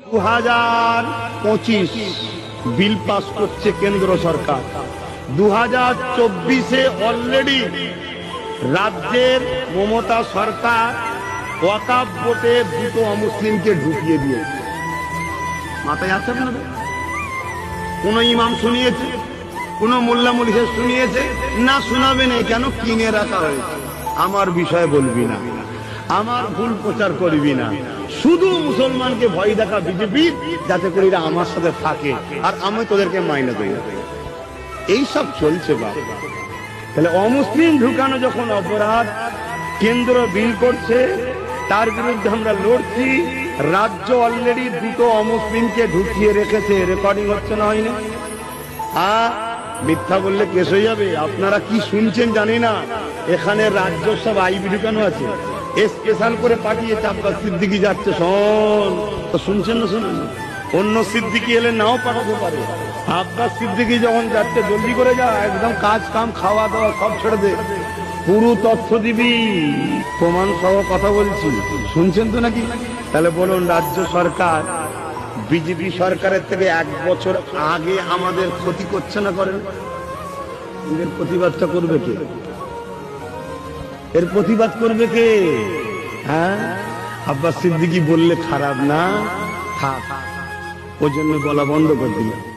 দু হাজার পঁচিশ বিল পাস করছে কেন্দ্র সরকার। দু হাজার চব্বিশে অলরেডি রাজ্যের মমতা সরকার ভোটে দুটো অমুসলিমকে ঢুকিয়ে দিয়েছে। মাথায় আপনাদের? কোন ইমাম শুনিয়েছে? কোন মোল্লা মুলিহে শুনিয়েছে? না শোনাবে না কেন? কিনে রাখা হয়েছে। আমার বিষয়ে বলবি না। আমার ভুল প্রচার করবি না। শুধু মুসলমানকে ভয় দেখা বিজেপি, যাতে করে এরা আমার সাথে থাকে, আর আমি তোদেরকে মাইনে দেই। এই সব চলছে বাবা তাহলে অমুসলিম ঢুকানো যখন অপরাধ, কেন্দ্র বিল করছে, তার বিরুদ্ধে আমরা লড়ছি, রাজ্য অলরেডি দুটো অমুসলিমকে ঢুকিয়ে রেখেছে রেকর্ডিং হচ্ছে না হয়নি। আর মিথ্যা বললে কেস হয়ে যাবে। আপনারা কি শুনছেন জানি না, এখানে রাজ্য সব আইবি ঢুকানো আছে। স্পেশাল করে পাঠিয়েছে আপনার সিদ্দিকি যাচ্ছে, শোন। তো শুনছেন না শুনুন অন্য সিদ্দিকি এলে নাও পাঠাতে পারে। আব্বাস সিদ্দিকি যখন যাচ্ছে, জলদি করে যা, একদম কাজ কাম, খাওয়া দাওয়া সব ছেড়ে দে। পুরো তথ্য দিবি, প্রমাণ সহ কথা বলছি। শুনছেন তো নাকি? তাহলে বলুন, রাজ্য সরকার, বিজেপি সরকারের থেকে এক বছর আগে আমাদের ক্ষতি করছে না করেন? প্রতিবাদটা করবে কে? এর প্রতিবাদ করবে কে? হ্যাঁ? আব্বাস সিদ্দিকি বললে খারাপ না? থাক। ওই জন্য বলা বন্ধ করে দিল